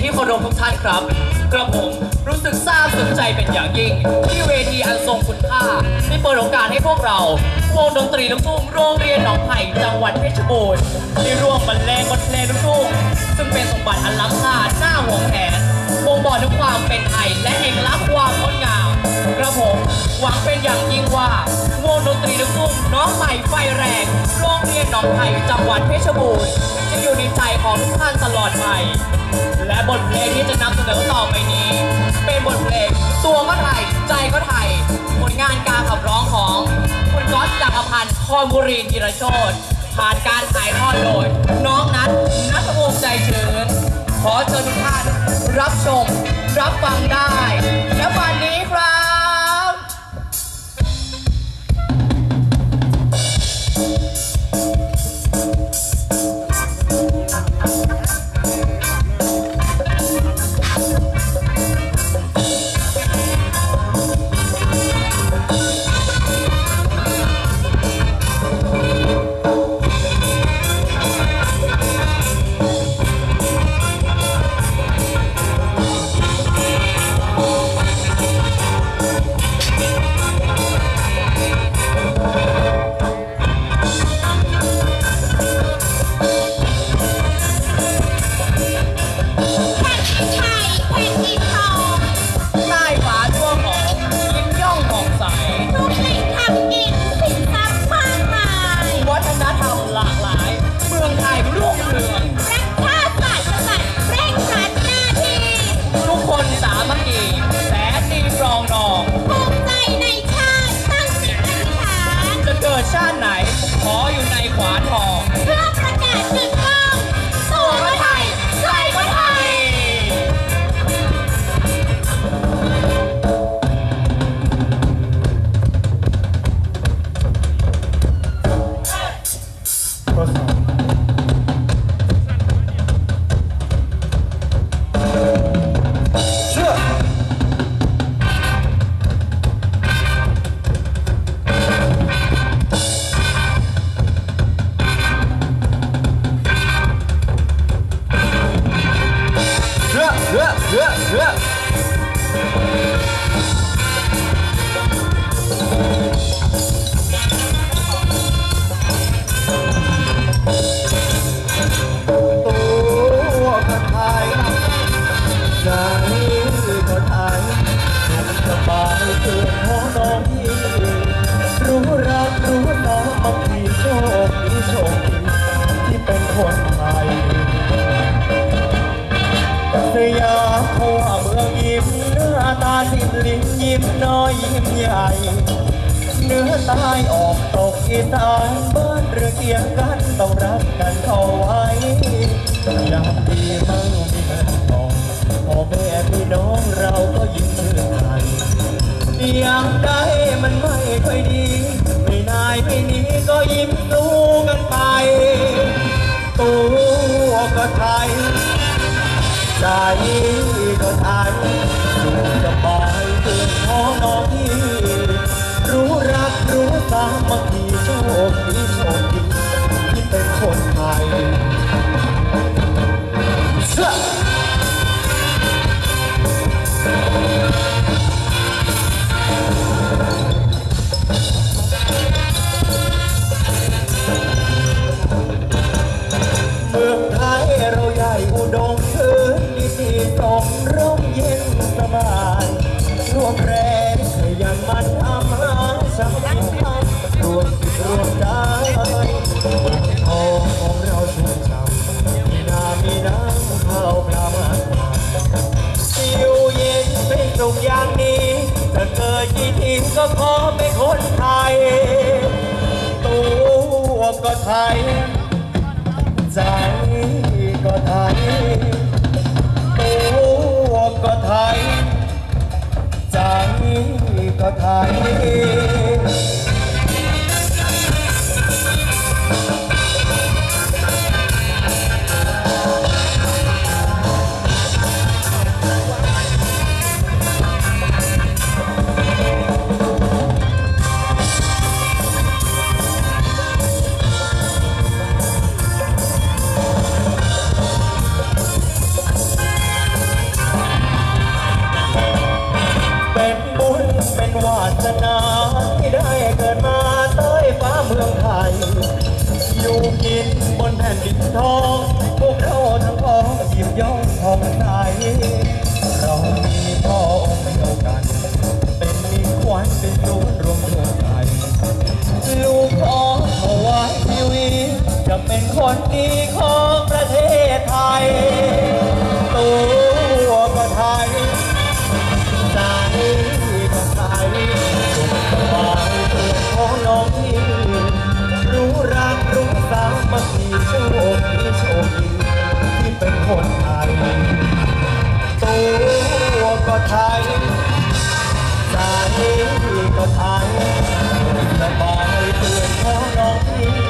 ที่เคารพทุกท่านครับ กระผมรู้สึกซาบซึ้งใจเป็นอย่างยิ่ง ที่เวทีอันทรงคุณค่าได้เปิดโอกาสให้พวกเราวงดนตรีลูกทุ่งโรงเรียนหนองไผ่จังหวัดเพชรบูรณ์ได้ร่วมบรรเลงบทเพลงลูกทุ่งซึ่งเป็นสมบัติอันล้ำค่าหน้าหวงแหนบ่งบอกถึงความเป็นไทยและเอกลักษณ์ความงดงามกระผมหวังเป็นอย่างยิ่งว่าวงดนตรีลูกทุ่งน้องใหม่ไฟแรงโรงเรียนหนองไผ่จังหวัดเพชรบูรณ์จะอยู่ ของทุกท่านตลอดไป และบทเพลงที่จะนำเสนอต่อไปนี้ เป็นบทเพลงตัวก็ไทย ใจก็ไทย ผลงานการขับร้องของคุณก๊อตจักรพันธ์พรบุรีธีรโชตผ่านการถ่ายทอดโดย น้องนัทนัทวงศ์ใจชื้นขอเชิญทุกท่านรับชม รับฟังได้ ใจก็ไทยสุขสบายเกินห้อง ยิ้มน้อยยิ้มใหญ่เหนื้อตายออกตกอีสานบ้านเรือเคียงกันต้องรักกันเข้าไว้ยามดีมั่งมีเงินทองพ่อแม่พี่น้องเราก็ยิ้มชื่นใจยามใดมันไม่ค่อยดีไม่นายไม่นี้ก็ยิ้มสู้กันไปตัวก็ไทยใจก็ไทย รู้สามัคคีโชคดีโชคดีที่เป็นคนไทยเมืองไทยเราใหญ่อุดมพื้นมีที่ตรงร่มเย็นสบายรวมแรงขยันมันทำหาสังคมร วมจิตรวมใจทองของเราชุ่มฉ่ำมีนามีน้ำข้าวปลามันอยู่เย็นเป็นสุขอย่างนี้จะเกิดกี่ทีก็ขอเป็นคนไทย ตัวก็ไทย ใจก็ไทย ตัวก็ไทย ใจก็ไทย ผ่นดินทองพวกเราทั้งพ้องหยิบย่องทองใสเรามีพ่อองค์เดียวกัน เป็นมีควันเป็นศูนย์รวมดวงใจลูกขอถวายชีวิตจะเป็นคนดีของประเทศไทย ก็ไทยสายก็ไทยสบายเพื่อนเขาน้องพี่